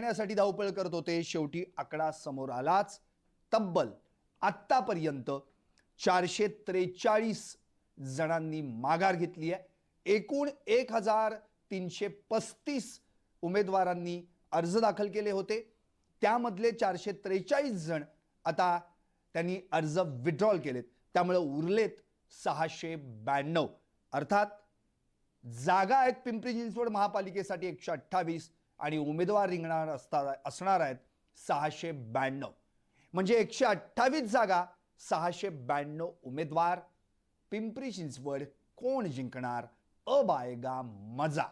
करण्यासाठी धावपळ करत होते. शेवटी आकडा समोर आलाच. तब्बल आत्तापर्यंत चारशे त्रेचाळीस जणांनी माघार घेतली आहे. एकूण एक हजार तीनशे पस्तीस उमेदवारांनी अर्ज दाखल केले होते. त्यामधले चारशे त्रेचाळीस जण आता त्यांनी अर्ज विड्रॉल केलेत. त्यामुळे उरलेत सहाशे ब्याण्णव. अर्थात जागा आहेत पिंपरी चिंचवड महापालिकेसाठी एकशे अठ्ठावीस. आणि उमेदवार रिंगणार असता असणार आहेत सहाशे ब्याण्णव. म्हणजे एकशे अठ्ठावीस जागा सहाशे ब्याण्णव उमेदवार. पिंपरी चिंचवड कोण जिंकणार? अबायगा मजा.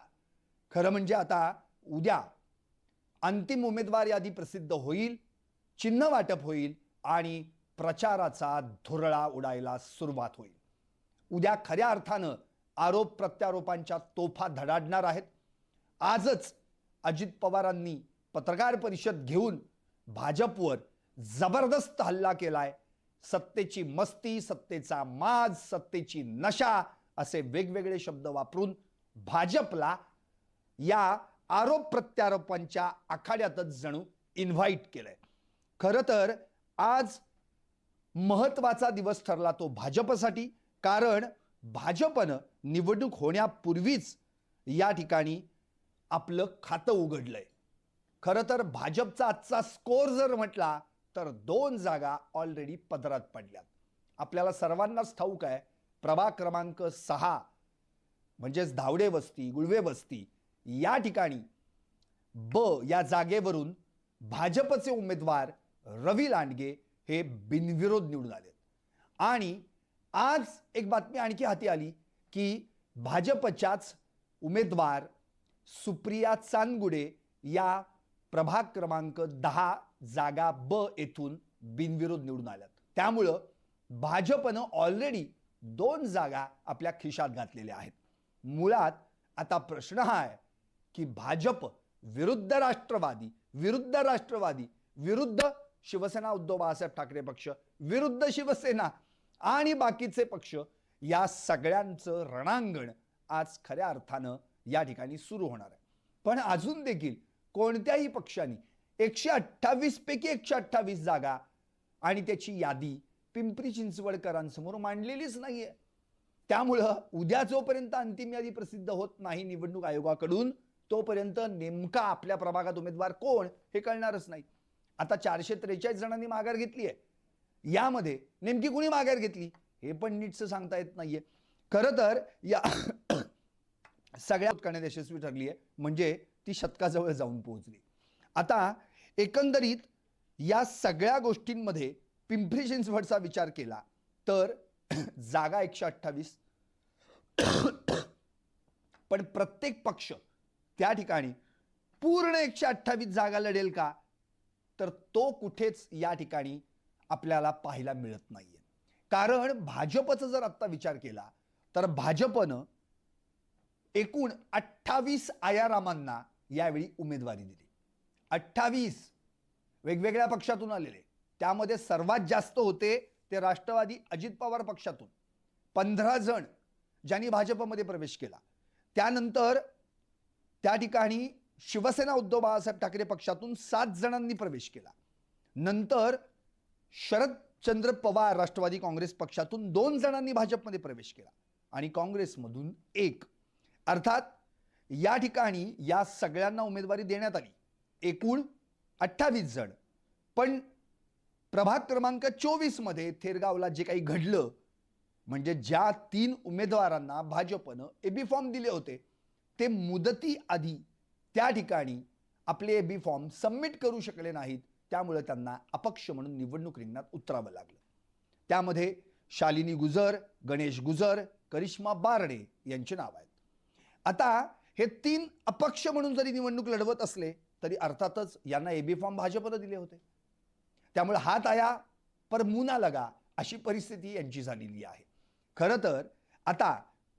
खरं म्हणजे आता उद्या अंतिम उमेदवार यादी प्रसिद्ध होईल चिन्ह वाटप होईल आणि प्रचाराचा धुरळा उडायला सुरुवात होईल. उद्या खऱ्या अर्थानं आरोप प्रत्यारोपांच्या तोफा धडाडणार आहेत. आजच अजित पवारांनी पत्रकार परिषद घेऊन भाजपवर जबरदस्त हल्ला केलाय. सत्तेची मस्ती सत्तेचा माज सत्तेची नशा असे वेगवेगळे शब्द वापरून भाजपला या आरोप प्रत्यारोपांच्या आखाड्यातच जणू इन्व्हाइट केलंय. खरं तर आज महत्त्वाचा दिवस ठरला तो भाजपसाठी कारण भाजपनं निवडणूक होण्यापूर्वीच या ठिकाणी आपलं खातं उघडलंय. खरं तर भाजपचा आजचा स्कोर जर म्हटला तर दोन जागा ऑलरेडी पदरात पडल्यात. आपल्याला सर्वांनाच ठाऊक आहे प्रभाग क्रमांक सहा म्हणजेच धावडे वस्ती गुळवे वस्ती या ठिकाणी ब या जागेवरून भाजपचे उमेदवार रवी लांडगे हे बिनविरोध निवडून आले आणि आज एक बातमी आणखी हाती आली की भाजपच्याच उमेदवार सुप्रिया चांदगुडे या प्रभाग क्रमांक दहा जागा ब येथून बिनविरोध निवडून आल्यात. त्यामुळं भाजपनं ऑलरेडी दोन जागा आपल्या खिशात घातलेल्या आहेत. मुळात आता प्रश्न हा आहे की भाजप विरुद्ध राष्ट्रवादी विरुद्ध राष्ट्रवादी विरुद्ध शिवसेना उद्धव बाळासाहेब ठाकरे पक्ष विरुद्ध शिवसेना आणि बाकीचे पक्ष या सगळ्यांचं रणांगण आज खऱ्या अर्थानं या ठिकाणी सुरू होणार आहे. पण अजून देखील कोणत्याही पक्षाने एकशे अठ्ठावीस पैकी एकशे अठ्ठावीस जागा आणि त्याची यादी पिंपरी चिंचवडकरांसमोर मांडलेलीच नाहीये. त्यामुळं उद्या जोपर्यंत अंतिम यादी प्रसिद्ध होत नाही निवडणूक आयोगाकडून तोपर्यंत नेमका आपल्या प्रभागात उमेदवार कोण हे कळणारच नाही. आता चारशे त्रेचाळीस जणांनी माघार घेतली आहे यामध्ये नेमकी कुणी माघार घेतली हे पण नीटचं सांगता येत नाहीये. खरं तर या सगळ्यात करण्यात यशस्वी ठरली आहे म्हणजे ती शतकाजवळ जाऊन पोहोचली. आता एकंदरीत या सगळ्या गोष्टींमध्ये पिंपरी चिंचवडचा विचार केला तर जागा एकशे अठ्ठावीस. पण प्रत्येक पक्ष त्या ठिकाणी पूर्ण एकशे अठ्ठावीस जागा लढेल का? तर तो कुठेच या ठिकाणी आपल्याला पाहायला मिळत नाहीये. कारण भाजपचा जर आत्ता विचार केला तर भाजपनं एकूण अठ्ठावीस आयारामांना यावेळी उमेदवारी दिली. अठ्ठावीस वेगवेगळ्या पक्षातून आलेले. त्यामध्ये सर्वात जास्त होते ते राष्ट्रवादी अजित पवार पक्षातून. पंधरा जण ज्यांनी भाजपमध्ये प्रवेश केला. त्यानंतर त्या ठिकाणी शिवसेना उद्धव बाळासाहेब ठाकरे पक्षातून सात जणांनी प्रवेश केला. नंतर शरदचंद्र पवार राष्ट्रवादी काँग्रेस पक्षातून दोन जणांनी भाजपमध्ये प्रवेश केला आणि काँग्रेसमधून एक अर्थात या ठिकाणी या सगळ्यांना उमेदवारी देण्यात आली. एकूण अठ्ठावीस जण. पण प्रभाग क्रमांक चोवीसमध्ये थेरगावला जे काही घडलं म्हणजे ज्या तीन उमेदवारांना भाजपनं एबी फॉर्म दिले होते ते मुदती आधी त्या ठिकाणी आपले एबी फॉर्म सबमिट करू शकले नाहीत. त्यामुळे त्यांना अपक्ष म्हणून निवडणूक रिंगणात उतरावं लागलं. त्यामध्ये शालिनी गुजर गणेश गुजर करिश्मा बारडे यांची नाव आहेत. आता हे तीन अपक्ष म्हणून जरी निवडणूक लढवत असले तरी अर्थातच यांना एबी फॉर्म भाजपनं दिले होते. त्यामुळे हात आया पर मुना लगा अशी परिस्थिती यांची झालेली आहे. खरं तर आता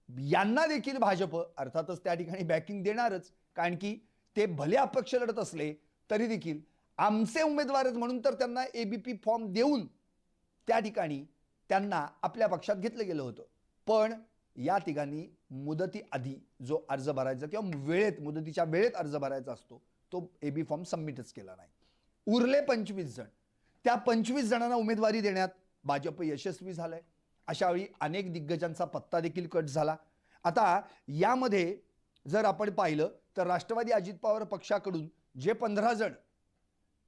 यांना देखील भाजप अर्थातच त्या ठिकाणी बॅकिंग देणारच कारण की ते भले अपक्ष लढत असले तरी देखील आमचे उमेदवार म्हणून तर त्यांना एबीपी फॉर्म देऊन त्या ठिकाणी त्यांना आपल्या पक्षात घेतलं गेलं होतं. पण या ठिकाणी मुदती आधी जो अर्ज भरायचा किंवा वेळेत मुदतीच्या वेळेत अर्ज भरायचा असतो तो ए बी फॉर्म सबमिटच केला नाही. उरले पंचवीस जण. त्या पंचवीस जणांना उमेदवारी देण्यात भाजप यशस्वी झालंय. अशा वेळी अनेक दिग्गजांचा पत्ता देखील कट झाला. आता यामध्ये जर आपण पाहिलं तर राष्ट्रवादी अजित पवार पक्षाकडून जे पंधरा जण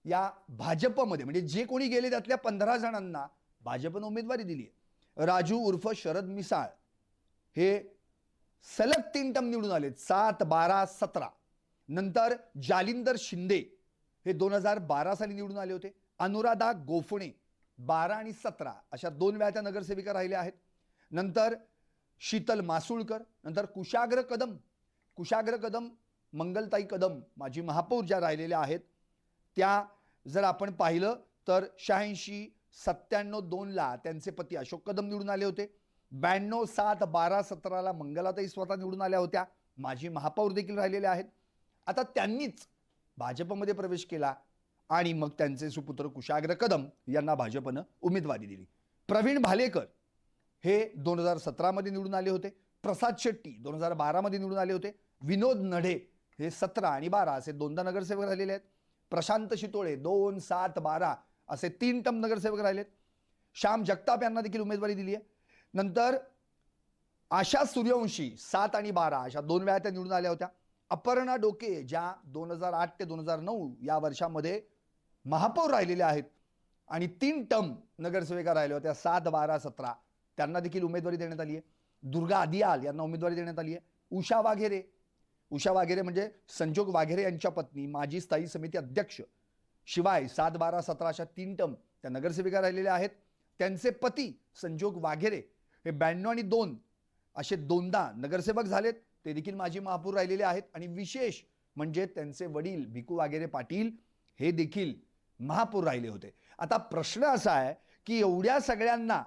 या भाजपमध्ये म्हणजे जे कोणी गेले त्यातल्या पंधरा जणांना भाजपनं उमेदवारी दिली आहे राजू उर्फ शरद मिसाळ हे सलग तीन टम निवडून आले सात बारा सतरा. नंतर जालिंदर शिंदे हे दोन हजार बारा साली निवडून आले होते. अनुराधा गोफणे बारा आणि सतरा अशा दोन वेळा त्या नगरसेविका राहिल्या आहेत. नंतर शीतल मासुळकर नंतर कुशाग्र कदम. कुशाग्र कदम मंगलताई कदम माझी महापौर ज्या राहिलेल्या आहेत त्या जर आपण पाहिलं तर शहाऐंशी सत्त्याण्णव दोनला त्यांचे पती अशोक कदम निवडून आले होते. ब्याण्णव सात बारा सतराला मंगलाताई स्वतः निवडून आल्या होत्या. माजी महापौर देखील राहिलेल्या आहेत. आता त्यांनीच भाजपमध्ये प्रवेश केला आणि मग त्यांचे सुपुत्र कुशाग्र कदम यांना भाजपनं उमेदवारी दिली. प्रवीण भालेकर हे दोन हजार सतरामध्ये निवडून आले होते. प्रसाद शेट्टी दोन हजार बारामध्ये निवडून आले होते. विनोद नढे हे सतरा आणि बारा असे दोनदा नगरसेवक राहिलेले आहेत. प्रशांत शितोळे दोन सात बारा असे तीन टम नगरसेवक राहिलेत. श्याम जगताप यांना देखील उमेदवारी दिली आहे. नंतर आशा सूर्यवंशी सात आणि बारा अशा दोन वेळा त्या निवडून आल्या होत्या. अपर्णा डोके ज्या दोन हजार आठ ते दोन हजार नऊ या वर्षामध्ये महापौर राहिलेल्या आहेत. आणि तीन टर्म नगरसेविका राहिल्या होत्या सात बारा सतरा. त्यांना देखील उमेदवारी देण्यात आली आहे. दुर्गा आदियाल यांना उमेदवारी देण्यात आली आहे. उषा वाघेरे. उषा वाघेरे म्हणजे संजोग वाघेरे यांच्या पत्नी माजी स्थायी समिती अध्यक्ष. शिवाय सात बारा सतरा अशा तीन टर्म त्या नगरसेविका राहिलेल्या आहेत. त्यांचे पती संजोग वाघेरे हे ब्याण्णव आणि दोन असे दोनदा नगरसेवक झालेत. ते देखील माजी महापौर राहिलेले आहेत. आणि विशेष म्हणजे त्यांचे वडील भिकू वागेरे पाटील हे देखील महापौर राहिले होते. आता प्रश्न असा आहे की एवढ्या सगळ्यांना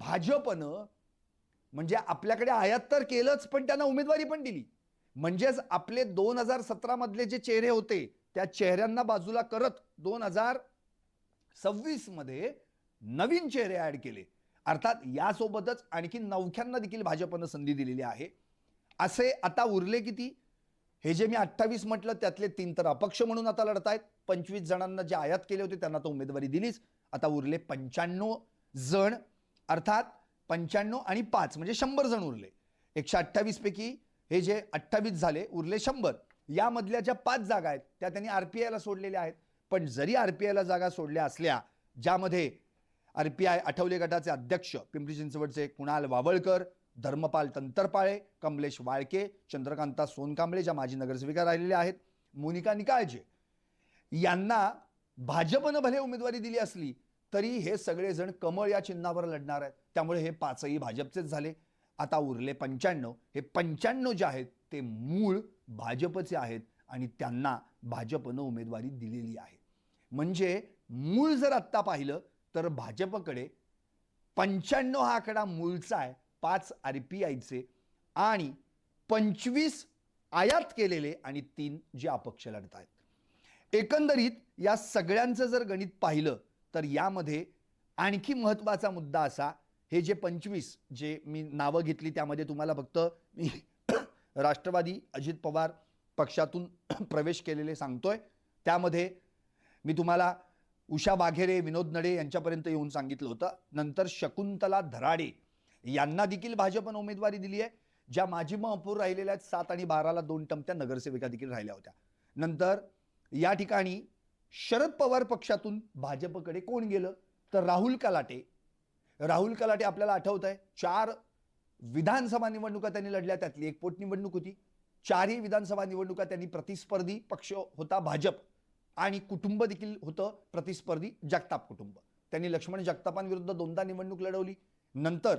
भाजपनं म्हणजे आपल्याकडे आयात तर केलंच पण त्यांना उमेदवारी पण दिली. म्हणजेच आपले दोन हजार सतरा मधले जे चेहरे होते त्या चेहऱ्यांना बाजूला करत दोन हजार सव्वीसमध्ये नवीन चेहरे ऍड केले. अर्थात यासोबतच आणखी नवख्यांना देखील भाजपनं संधी दिलेली आहे. असे आता उरले किती? हे जे मी अठ्ठावीस म्हटलं त्यातले तीन तर अपक्ष म्हणून आता लढत आहेत पंचवीस जणांना जे आयात केले होते त्यांना तर उमेदवारी दिलीच. आता उरले पंच्याण्णव जण. अर्थात पंच्याण्णव आणि पाच म्हणजे शंभर जण उरले. एकशे अठ्ठावीसपैकी हे जे अठ्ठावीस झाले उरले शंभर. यामधल्या ज्या पाच जागा आहेत त्या त्यांनी आर पी आयला सोडलेल्या आहेत. पण जरी आर पी आयला जागा सोडल्या असल्या ज्यामध्ये आरपीआय आठवले गटाचे अध्यक्ष पिंपरी चिंचवडचे कुणाल वावळकर धर्मपाल तंतरपाळे कमलेश वाळके चंद्रकांता सोनकांबळे ज्या माजी नगरसेविका राहिलेल्या आहेत मोनिका निकाळजे यांना भाजपनं भले उमेदवारी दिली असली तरी हे सगळेजण कमळ या चिन्हावर लढणार आहेत. त्यामुळे हे पाचही भाजपचेच झाले. आता उरले पंच्याण्णव. हे पंच्याण्णव जे आहेत ते मूळ भाजपचे आहेत आणि त्यांना भाजपनं उमेदवारी दिलेली आहे. म्हणजे मूळ जर आत्ता पाहिलं तर भाजपकडे पंच्याण्णव हा आकडा मूळचा आहे पाच आर पी आयचे आणि पंचवीस आयात केलेले आणि तीन जे अपक्ष लढत आहेत. एकंदरीत या सगळ्यांचं जर गणित पाहिलं तर यामध्ये आणखी महत्त्वाचा मुद्दा असा हे जे पंचवीस जे मी नावं घेतली त्यामध्ये तुम्हाला फक्त मी राष्ट्रवादी अजित पवार पक्षातून प्रवेश केलेले सांगतोय. त्यामध्ये मी तुम्हाला उषा वाघेरे विनोद नडे यांच्यापर्यंत येऊन सांगितलं होतं. नंतर शकुंतला धराडे यांना देखील भाजपनं उमेदवारी दिली आहे. ज्या माजी महापौर राहिलेल्या आहेत सात आणि बाराला दोन टमत्या नगरसेविका देखील राहिल्या होत्या. नंतर या ठिकाणी शरद पवार पक्षातून भाजपकडे कोण गेलं? तर राहुल कलाटे. राहुल कलाटे आपल्याला आठवत आहे चार विधानसभा निवडणुका त्यांनी लढल्या. त्यातली एक पोटनिवडणूक होती. चारही विधानसभा निवडणुका त्यांनी प्रतिस्पर्धी पक्ष होता भाजप. आणि कुटुंब देखील होतं प्रतिस्पर्धी जगताप कुटुंब. त्यांनी लक्ष्मण जगतापांविरुद्ध दोनदा निवडणूक लढवली. नंतर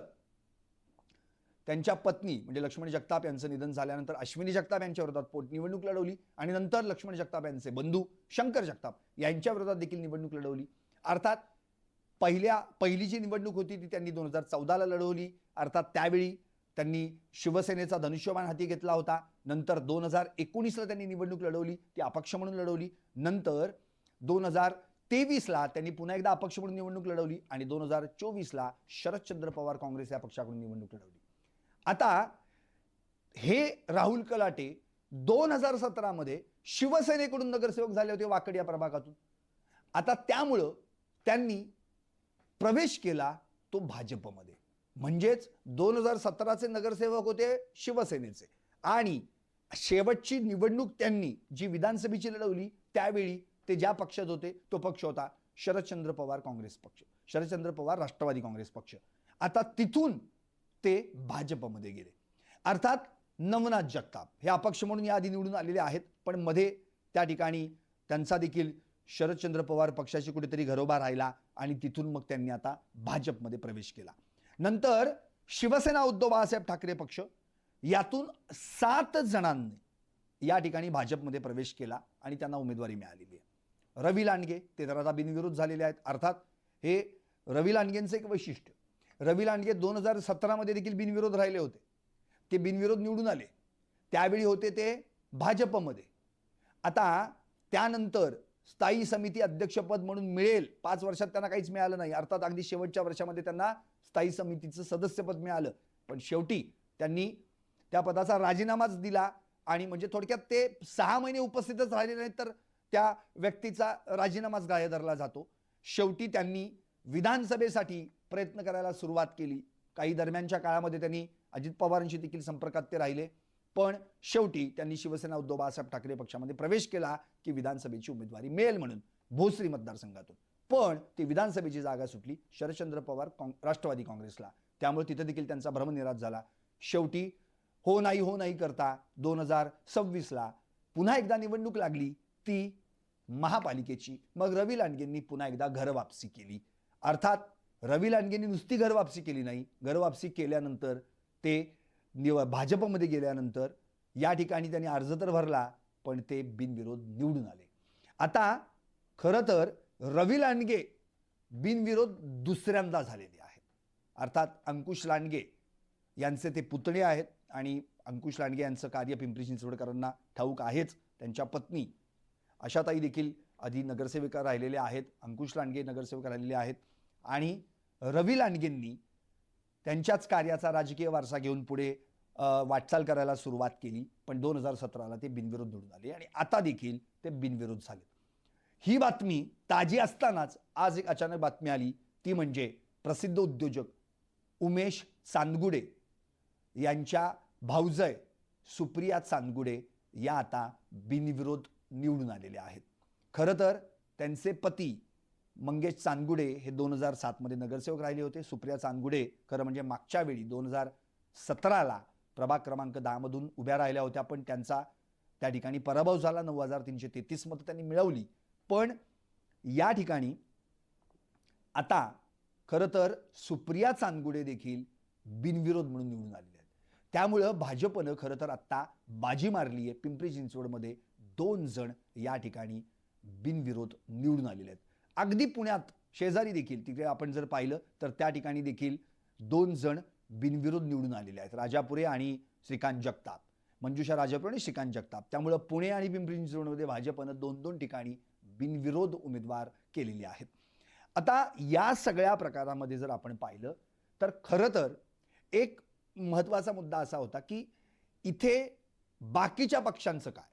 त्यांच्या पत्नी म्हणजे लक्ष्मण जगताप यांचं निधन झाल्यानंतर अश्विनी जगताप यांच्या विरोधात पोटनिवडणूक लढवली. आणि नंतर लक्ष्मण जगताप यांचे बंधू शंकर जगताप यांच्या विरोधात देखील निवडणूक लढवली. अर्थात पहिल्या पहिली जी निवडणूक होती ती त्यांनी दोन हजार चौदाला लढवली. अर्थात त्यावेळी त्यांनी शिवसेनेचा धनुष्यबाण हाती घेतला होता. नंतर दोन हजार एकोणीसला त्यांनी निवडणूक लढवली ती अपक्ष म्हणून लढवली. नंतर दोन हजार तेवीसला त्यांनी पुन्हा एकदा अपक्ष म्हणून निवडणूक लढवली आणि दोन हजार चोवीसला शरदचंद्र पवार काँग्रेस या पक्षाकडून निवडणूक लढवली. आता हे राहुल कलाटे दोन हजार सतरामध्ये शिवसेनेकडून नगरसेवक झाले होते वाकड या प्रभागातून. आता त्यामुळं त्यांनी प्रवेश केला तो भाजपमध्ये. म्हणजेच दोन हजार सतराचे नगरसेवक होते शिवसेनेचे. आणि शेवटची निवडणूक त्यांनी जी विधानसभेची लढवली त्यावेळी ते ज्या पक्षात होते तो पक्ष होता शरदचंद्र पवार काँग्रेस पक्ष. शरदचंद्र पवार राष्ट्रवादी काँग्रेस पक्ष. आता तिथून ते भाजपमध्ये गेले. अर्थात नवनाथ जगताप हे अपक्ष म्हणून याआधी निवडून आलेले आहेत पण मध्ये त्या ठिकाणी त्यांचा देखील शरदचंद्र पवार पक्षाची कुठेतरी घरोबा राहिला आणि तिथून मग त्यांनी आता भाजपमध्ये प्रवेश केला. नंतर शिवसेना उद्धव बाळासाहेब ठाकरे पक्ष यातून सात जणांनी या ठिकाणी भाजपमध्ये प्रवेश केला आणि त्यांना उमेदवारी मिळालेली आहे. रवी लांडगे ते तर आता बिनविरोध झालेले आहेत. अर्थात हे रवी लांडगेंचं एक वैशिष्ट्य. रवी लांडगे दोन हजार सतरामध्ये देखील बिनविरोध राहिले होते. ते बिनविरोध निवडून आले. त्यावेळी होते ते भाजपमध्ये. आता त्यानंतर स्थायी समिती अध्यक्षपद म्हणून मिळेल. पाच वर्षात त्यांना काहीच मिळालं नाही. अर्थात अगदी शेवटच्या वर्षामध्ये त्यांना स्थायी समितीचं सदस्यपद मिळालं. पण शेवटी त्यांनी त्या पदाचा राजीनामाच दिला आणि म्हणजे थोडक्यात ते सहा महिने उपस्थितच राहिले नाहीत तर त्या व्यक्तीचा राजीनामाच गाय धरला जातो. शेवटी त्यांनी विधानसभेसाठी प्रयत्न करायला सुरुवात केली. काही दरम्यानच्या काळामध्ये त्यांनी अजित पवारांशी देखील संपर्कात ते राहिले. पण शेवटी त्यांनी शिवसेना उद्धव बाळासाहेब ठाकरे पक्षामध्ये प्रवेश केला की विधानसभेची उमेदवारी मिळेल म्हणून भोसरी मतदारसंघातून. पण ती विधानसभेची जागा सुटली शरदचंद्र पवार काँग- राष्ट्रवादी काँग्रेसला. त्यामुळे तिथे देखील त्यांचा भ्रमनिराश झाला. शेवटी हो नाही हो नाही करता दोन हजार सव्वीसला पुन्हा एकदा निवडणूक लागली ती महापालिकेची. मग रवी लांडगेंनी पुन्हा एकदा घरवापसी केली. अर्थात रवी लांडगेंनी नुसती घरवापसी केली नाही. घरवापसी केल्यानंतर ते निव भाजपमध्ये गेल्यानंतर या ठिकाणी त्यांनी अर्ज तर भरला पण ते बिनविरोध निवडून आले. आता खरं तर रवी लांडगे बिनविरोध दुसऱ्यांदा झालेले आहेत. अर्थात अंकुश लांडगे यांचे ते पुतणे आहेत आणि अंकुश लांडगे यांचं कार्य पिंपरी चिंचवडकरांना ठाऊक आहेच त्यांच्या पत्नी आशाताई देखील आधी नगरसेविका राहिलेल्या आहेत अंकुश लांडगे नगरसेविका राहिलेले आहेत आणि रवी लांडगेंनी त्यांच्याच कार्याचा राजकीय वारसा घेऊन पुढे वाटचाल करायला सुरुवात केली. पण दोन हजार सतराला ते बिनविरोध निवडून आले आणि आता देखील ते बिनविरोध झाले ही बातमी ताजी असतानाच आज एक अचानक बातमी आली. ती म्हणजे प्रसिद्ध उद्योजक उमेश चांदगुडे यांच्या भाऊजय सुप्रिया चांदगुडे या आता बिनविरोध निवडून आलेल्या आहेत. खरं तर त्यांचे पती मंगेश चांदगुडे हे दोन हजार सातमध्ये नगरसेवक राहिले होते. सुप्रिया चांदगुडे खरं म्हणजे मागच्या वेळी दोन हजार सतराला प्रभाग क्रमांक दहामधून उभ्या राहिल्या होत्या पण त्यांचा त्या ठिकाणी पराभव झाला. नऊ हजार तीनशे तेहतीस मतं त्यांनी मिळवली. पण या ठिकाणी आता खरं तर सुप्रिया चांदगुडे देखील बिनविरोध म्हणून निवडून आलेले आहेत. त्यामुळं भाजपनं खरं तर आत्ता बाजी मारली आहे पिंपरी चिंचवडमध्ये दोन जण या ठिकाणी बिनविरोध निवडून आलेले आहेत. अगदी पुण्यात शेजारी देखील तिकडे आपण जर पाहिलं तर त्या ठिकाणी देखील दोन जण बिनविरोध निवडून आलेले आहेत. राजापुरे आणि श्रीकांत जगताप. मंजुषा राजापुरे आणि श्रीकांत जगताप. त्यामुळं पुणे आणि पिंपरी चिंचवडमध्ये भाजपनं दोन दोन ठिकाणी बिनविरोध उमेदवार केलेले आहेत. आता या सगळ्या प्रकारामध्ये जर आपण पाहिलं तर खरं तर एक महत्त्वाचा मुद्दा असा होता की इथे बाकीच्या पक्षांचं काय?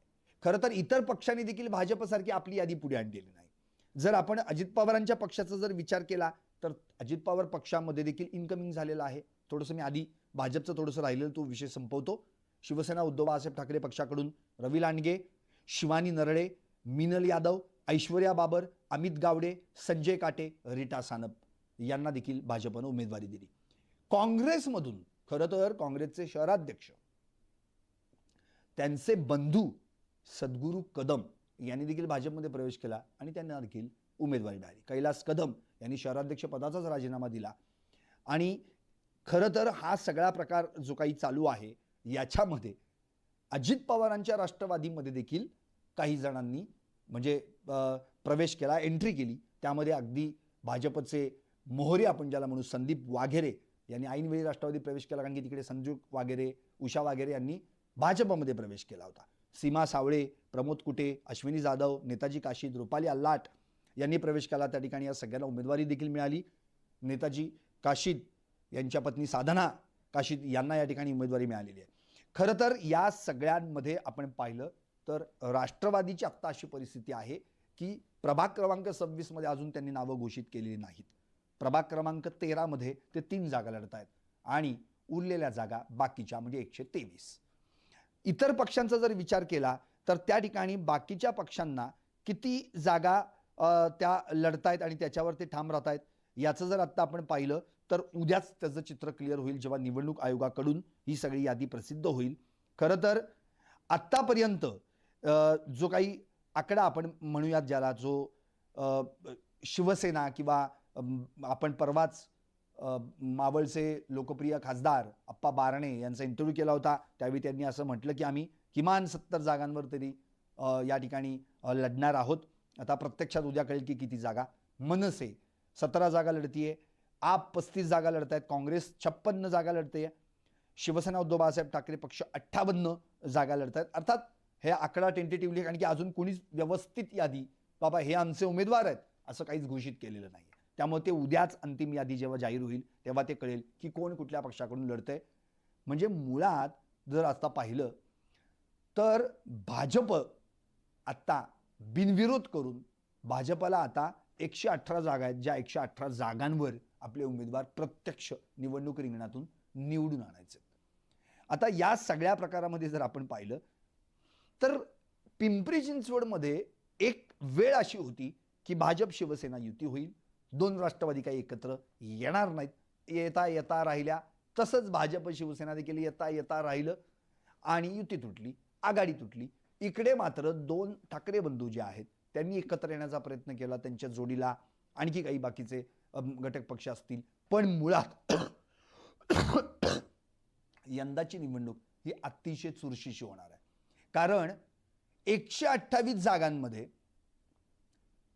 खरं तर इतर पक्षांनी देखील भाजपसारखी आपली यादी पुढे आणलेली नाही. जर आपण अजित पवारांच्या पक्षाचा जर विचार केला तर अजित पवार पक्षामध्ये देखील इन्कमिंग झालेलं आहे. थोडंसं मी आधी भाजपचं थोडंसं राहिलेलं तो विषय संपवतो. शिवसेना उद्धव बाळासाहेब ठाकरे पक्षाकडून रवी लांडगे शिवानी नरळे मिनल यादव ऐश्वर्या बाबर अमित गावडे संजय काटे रिटा सानप यांना देखील भाजपनं उमेदवारी दिली. काँग्रेसमधून खरं तर काँग्रेसचे शहराध्यक्ष त्यांचे बंधू सद्गुरू कदम यांनी देखील भाजपमध्ये प्रवेश केला आणि त्यांना देखील उमेदवारी मिळाली. कैलास कदम यांनी शहराध्यक्ष पदाचाच राजीनामा दिला. आणि खरं तर हा सगळा प्रकार जो काही चालू आहे याच्यामध्ये अजित पवारांच्या राष्ट्रवादीमध्ये देखील काही जणांनी म्हणजे प्रवेश केला एंट्री केली. त्यामध्ये अगदी भाजपचे मोहरे आपण ज्याला म्हणू संदीप वाघेरे यांनी ऐनवेळी राष्ट्रवादी प्रवेश केला कारण की तिकडे संजू वाघेरे उषा वाघेरे यांनी भाजपमध्ये प्रवेश केला होता. सीमा सावळे प्रमोद कुटे अश्विनी जाधव नेताजी काशीद रुपाली अल्लाट यांनी प्रवेश केला. त्या ठिकाणी या सगळ्यांना उमेदवारी देखील मिळाली. नेताजी काशीद यांच्या पत्नी साधना काशीद यांना या ठिकाणी उमेदवारी मिळालेली आहे. खरं तर या सगळ्यांमध्ये आपण पाहिलं तर राष्ट्रवादीची आत्ता अशी परिस्थिती आहे की प्रभाग क्रमांक सव्वीसमध्ये अजून त्यांनी नावं घोषित केलेली नाहीत. प्रभाग क्रमांक तेरामध्ये ते तीन जागा लढत आहेत आणि उरलेल्या जागा बाकीच्या म्हणजे एकशे तेवीस. इतर पक्षांचा जर विचार केला तर त्या ठिकाणी बाकीच्या पक्षांना किती जागा त्या लढतायत आणि त्याच्यावर ते ठाम राहत आहेत याचं जर आत्ता आपण पाहिलं तर उद्याच त्याचं चित्र क्लिअर होईल जेव्हा निवडणूक आयोगाकडून ही सगळी यादी प्रसिद्ध होईल. खरं तर आत्तापर्यंत जो काही आकडा आपण म्हणूयात ज्याला जो शिवसेना किंवा आपण परवाच मावळचे लोकप्रिय खासदार अप्पा बारणे यांचा इंटरव्ह्यू केला होता. त्यावेळी त्यांनी असं म्हटलं की आम्ही किमान सत्तर जागांवर तरी या ठिकाणी लढणार आहोत. आता प्रत्यक्षात उद्या कळेल की किती जागा. मनसे सतरा जागा लढतीये. आप पस्तीस जागा लढत आहेत काँग्रेस छप्पन्न जागा लढते शिवसेना उद्धव बाळासाहेब ठाकरे पक्ष अठ्ठावन्न जागा लढत आहेत अर्थात हे आकडा टेंटेटिव्हली कारण की अजून कोणीच व्यवस्थित यादी बाबा हे आमचे उमेदवार आहेत असं काहीच घोषित केलेलं नाही त्यामुळे ते उद्याच अंतिम यादी जेव्हा जाहीर होईल तेव्हा ते कळेल की कोण कुठल्या पक्षाकडून लढतंय. म्हणजे मुळात जर आता पाहिलं तर भाजप आत्ता बिनविरोध करून भाजपला आता एकशे अठरा जागा आहेत ज्या एकशे अठरा जागांवर आपले उमेदवार प्रत्यक्ष निवडणूक रिंगणातून निवडून आणायचे आता या सगळ्या प्रकारामध्ये जर आपण पाहिलं तर पिंपरी चिंचवडमध्ये एक वेळ अशी होती की भाजप शिवसेना युती होईल दोन राष्ट्रवादी काही एकत्र येणार नाहीत. येता येता राहिल्या. तसंच भाजप शिवसेना देखील येता येता राहिलं. आणि युती तुटली आघाडी तुटली. इकडे मात्र दोन ठाकरे बंधू जे आहेत त्यांनी एकत्र येण्याचा प्रयत्न केला त्यांच्या जोडीला. आणखी काही बाकीचे घटक पक्ष असतील. पण मुळात यंदाची निवडणूक ही अतिशय चुरशीशी होणार आहे. कारण एकशे अठ्ठावीस जागांमध्ये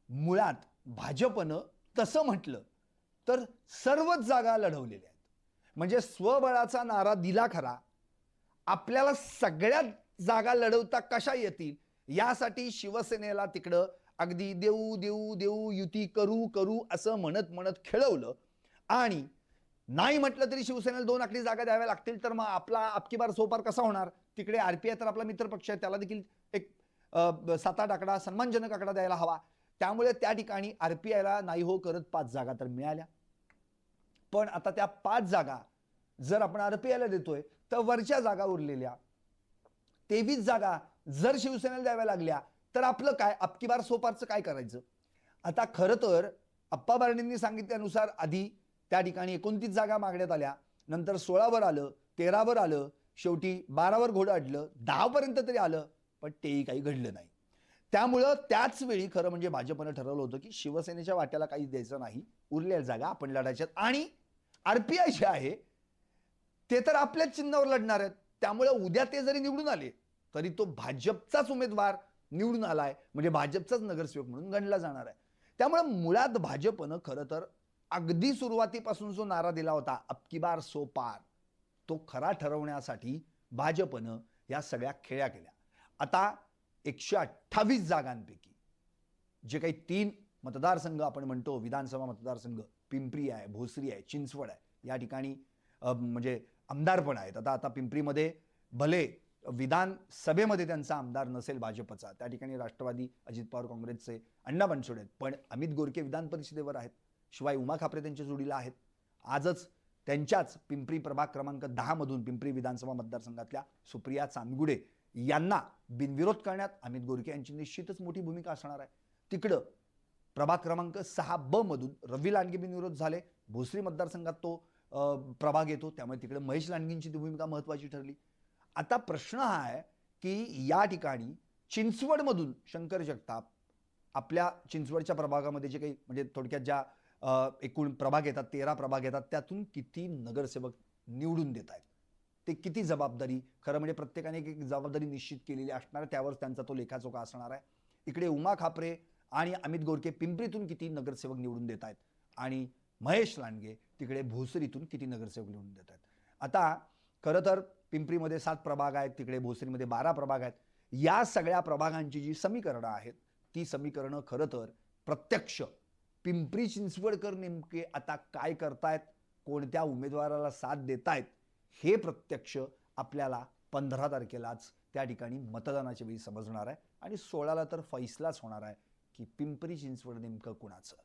मुळात भाजपनं तसं म्हटलं तर सर्वच जागा लढवलेल्या आहेत. म्हणजे स्वबळाचा नारा दिला खरा. आपल्याला सगळ्यात जागा लढवता कशा येतील? यासाठी शिवसेनेला तिकडं अगदी देऊ देऊ देऊ युती करू करू असं म्हणत म्हणत खेळवलं. आणि नाही म्हटलं तरी शिवसेनेला दोन आकडी जागा द्याव्या लागतील तर मग आपला आपकी बार सोपार कसा होणार? तिकडे आर पी आय तर आपला मित्रपक्ष आहे त्याला देखील एक सात आठ आकडा सन्मानजनक आकडा द्यायला हवा. त्यामुळे त्या ठिकाणी आरपीआयला नाही हो करत पाच जागा तर मिळाल्या. पण आता त्या पाच जागा जर आपण आरपीआयला देतोय तर वरच्या जागा उरलेल्या तेवीस जागा जर शिवसेनेला द्याव्या लागल्या तर आपलं काय? अबकीबार सोपारचं काय करायचं? आता खरं तर अप्पा बारणेंनी सांगितल्यानुसार आधी त्या ठिकाणी एकोणतीस जागा मागण्यात आल्या. नंतर सोळावर आलं तेरावर आलं शेवटी बारावर घोडं अडलं दहापर्यंत तरी आलं पण तेही काही घडलं नाही. त्यामुळं त्याच वेळी खरं म्हणजे भाजपनं ठरवलं होतं की शिवसेनेच्या वाट्याला काही द्यायचं नाही उरलेल्या जागा आपण लढायच्यात. आणि आरपीआय जे आहे ते तर आपल्याच चिन्हावर लढणार आहेत. त्यामुळे उद्या ते जरी निवडून आले तरी तो भाजपचाच उमेदवार निवडून आलाय. म्हणजे भाजपचाच नगरसेवक म्हणून गणला जाणार आहे. त्यामुळे मुळात भाजपनं खरं तर अगदी सुरुवातीपासून जो नारा दिला होता अबकी बार सो पार तो खरा ठरवण्यासाठी भाजपनं या सगळ्या खेळ्या केल्या. आता एकशे अठ्ठावीस जागांपैकी जे काही तीन मतदारसंघ आपण म्हणतो विधानसभा मतदारसंघ पिंपरी आहे भोसरी आहे चिंचवड आहे या ठिकाणी म्हणजे आमदार पण आहेत. आता आता पिंपरीमध्ये भले विधानसभेमध्ये त्यांचा आमदार नसेल भाजपचा त्या ठिकाणी राष्ट्रवादी अजित पवार काँग्रेसचे अण्णा बनसोडे आहेत. पण अमित गोरके विधान परिषदेवर आहेत. शिवाय उमा खापरे त्यांच्या जोडीला आहेत. आजच त्यांच्याच पिंपरी प्रभाग क्रमांक दहामधून पिंपरी विधानसभा मतदारसंघातल्या सुप्रिया चांदगुडे यांना बिनविरोध करण्यात अमित गोरखे यांची निश्चितच मोठी भूमिका असणार आहे. तिकडं प्रभाग क्रमांक सहा ब मधून रवी लांडगे बिनविरोध झाले. भोसरी मतदारसंघात तो प्रभाग येतो. त्यामुळे तिकडे महेश लांडगेंची ती भूमिका महत्वाची ठरली. आता प्रश्न हा आहे की या ठिकाणी चिंचवडमधून शंकर जगताप आपल्या चिंचवडच्या प्रभागामध्ये जे काही म्हणजे थोडक्यात ज्या एकूण प्रभाग येतात तेरा प्रभाग येतात त्यातून किती नगरसेवक निवडून देत आहेत? ते किती जबाबदारी खरं म्हणजे प्रत्येकाने एक एक जबाबदारी निश्चित केलेली असणार आहे त्यावर त्यांचा तो लेखाचोका असणार आहे. इकडे उमा खापरे आणि अमित गोरके पिंपरीतून किती नगरसेवक निवडून देत आहेत आणि महेश लांडगे तिकडे भोसरीतून किती नगरसेवक निवडून देत आहेत. आता खरं तर पिंपरीमध्ये सात प्रभाग आहेत तिकडे भोसरीमध्ये बारा प्रभाग आहेत. या सगळ्या प्रभागांची जी समीकरणं आहेत ती समीकरणं खरं तर प्रत्यक्ष पिंपरी चिंचवडकर नेमके आता काय करतायत कोणत्या उमेदवाराला साथ देतायत हे प्रत्यक्ष आपल्याला पंधरा तारखेलाच त्या ठिकाणी मतदानाच्या वेळी समजणार आहे. आणि सोळाला तर फैसलाच होणार आहे की पिंपरी चिंचवड नेमकं कुणाचं?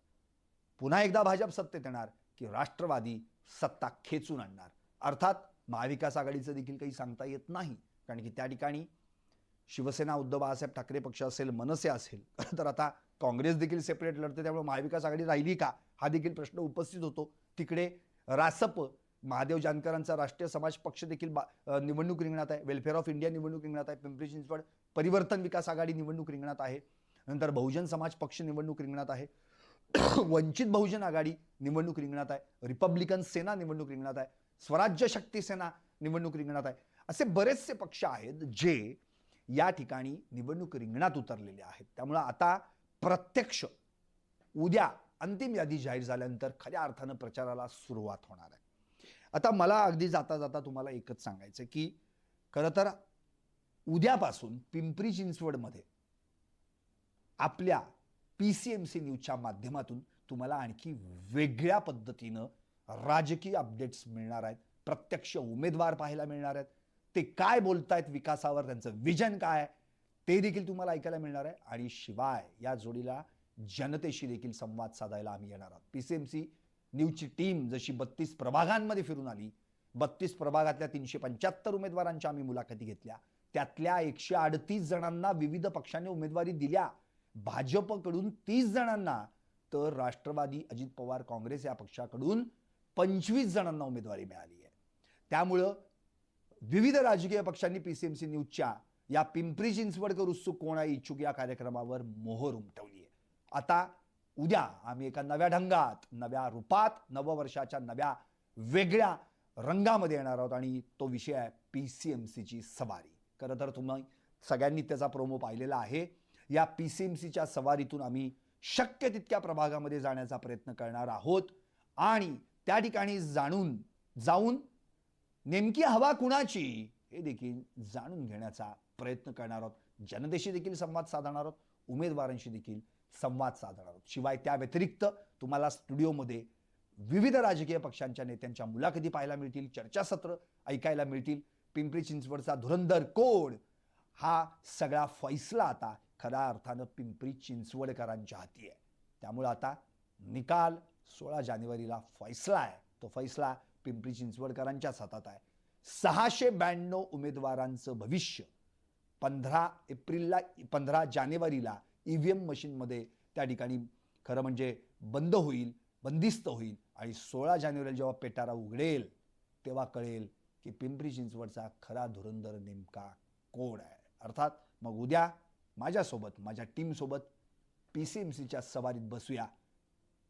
पुन्हा एकदा भाजप सत्तेत येणार की राष्ट्रवादी सत्ता खेचून आणणार. अर्थात महाविकास आघाडीचं देखील काही सांगता येत नाही. कारण की त्या ठिकाणी शिवसेना उद्धव बाळासाहेब ठाकरे पक्ष असेल मनसे असेल तर आता काँग्रेस देखील सेपरेट लढते त्यामुळे महाविकास आघाडी राहिली का? हा देखील प्रश्न उपस्थित होतो. तिकडे रासप महादेव जानकरांचा राष्ट्रीय समाज पक्ष देखील बा- निवडणूक रिंगणात आहे. वेलफेअर ऑफ इंडिया निवडणूक रिंगणात आहे. पिंपरी चिंचवड परिवर्तन विकास आघाडी निवडणूक रिंगणात आहे. नंतर बहुजन समाज पक्ष निवडणूक रिंगणात आहे. वंचित बहुजन आघाडी निवडणूक रिंगणात आहे. रिपब्लिकन सेना निवडणूक रिंगणात आहे. स्वराज्य शक्ती सेना निवडणूक रिंगणात आहे. असे बरेचसे पक्ष आहेत जे या ठिकाणी निवडणूक रिंगणात उतरलेले आहेत. त्यामुळं आता प्रत्यक्ष उद्या अंतिम यादी जाहीर झाल्यानंतर खऱ्या अर्थानं प्रचाराला सुरुवात होणार आहे. आता मला अगदी जाता जाता तुम्हाला एकच सांगायचं की खरं तर उद्यापासून पिंपरी चिंचवडमध्ये आपल्या पी सी एम सी न्यूजच्या माध्यमातून तुम्हाला आणखी वेगळ्या पद्धतीनं राजकीय अपडेट्स मिळणार आहेत प्रत्यक्ष उमेदवार पाहायला मिळणार आहेत. ते काय बोलतायत विकासावर त्यांचं विजन काय आहे ते देखील तुम्हाला ऐकायला मिळणार आहे. आणि शिवाय या जोडीला जनतेशी देखील संवाद साधायला आम्ही येणार आहोत. पी सी एम सी न्यूजची टीम जशी बत्तीस प्रभागांमध्ये फिरून आली बत्तीस प्रभागातल्या तीनशे पंच्याहत्तर उमेदवारांच्या आम्ही मुलाखती घेतल्या. त्यातल्या एकशे अडतीस जणांना विविध पक्षांनी उमेदवारी दिल्या. भाजपकडून तीस जणांना तर राष्ट्रवादी अजित पवार काँग्रेस या पक्षाकडून पंचवीस जणांना उमेदवारी मिळाली आहे. त्यामुळं विविध राजकीय पक्षांनी पी सी एम सी न्यूजच्या या पिंपरी चिंचवडकर उत्सुक कोणा इच्छुक या कार्यक्रमावर मोहर उमटवली आहे. आता उद्या आम्ही एका नव्या ढंगात नव्या रूपात नववर्षाच्या नव्या वेगळ्या रंगामध्ये येणार आहोत आणि तो विषय आहे पी सी एम सीची सवारी. खरं तर तुम्ही सगळ्यांनी त्याचा प्रोमो पाहिलेला आहे. या पी सी एम सीच्या सवारीतून आम्ही शक्य तितक्या प्रभागामध्ये जाण्याचा प्रयत्न करणार आहोत. आणि त्या ठिकाणी जाणून जाऊन नेमकी हवा कुणाची हे देखील जाणून घेण्याचा प्रयत्न करणार आहोत. जनतेशी देखील संवाद साधणार आहोत. उमेदवारांशी देखील संवाद साधणार आहोत. शिवाय त्या व्यतिरिक्त तुम्हाला स्टुडिओमध्ये विविध राजकीय पक्षांच्या नेत्यांच्या मुलाखती पाहायला मिळतील चर्चासत्र ऐकायला मिळतील. पिंपरी चिंचवडचा धुरंधर कोड हा सगळा फैसला आता खऱ्या अर्थानं पिंपरी चिंचवडकरांच्या हाती आहे. त्यामुळं आता निकाल सोळा जानेवारीला फैसला आहे. तो फैसला पिंपरी चिंचवडकरांच्याच हातात आहे. सहाशे ब्याण्णव उमेदवारांचं भविष्य पंधरा एप्रिलला पंधरा जानेवारीला ई व्ही एम मशीनमध्ये त्या ठिकाणी खरं म्हणजे बंद होईल बंदिस्त होईल आणि सोळा जानेवारीला जेव्हा पेटारा उघडेल तेव्हा कळेल की पिंपरी चिंचवडचा खरा धुरंधर नेमका कोण आहे. अर्थात मग उद्या माझ्यासोबत माझ्या टीमसोबत पी सी एम सीच्या सवारीत बसूया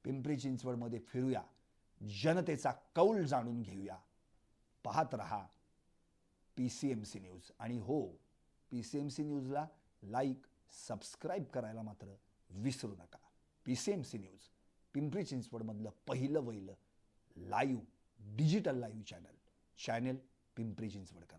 पिंपरी चिंचवडमध्ये फिरूया जनतेचा कौल जाणून घेऊया. पाहत रहा P C M C news. आणि हो पी सी एम सी न्यूजला लाईक सबस्क्राईब करायला मात्र विसरू नका. P C M C news Pimpri चिंचवडमधलं पहिलं वहिलं live digital live channel channel Pimpri चिंचवडकर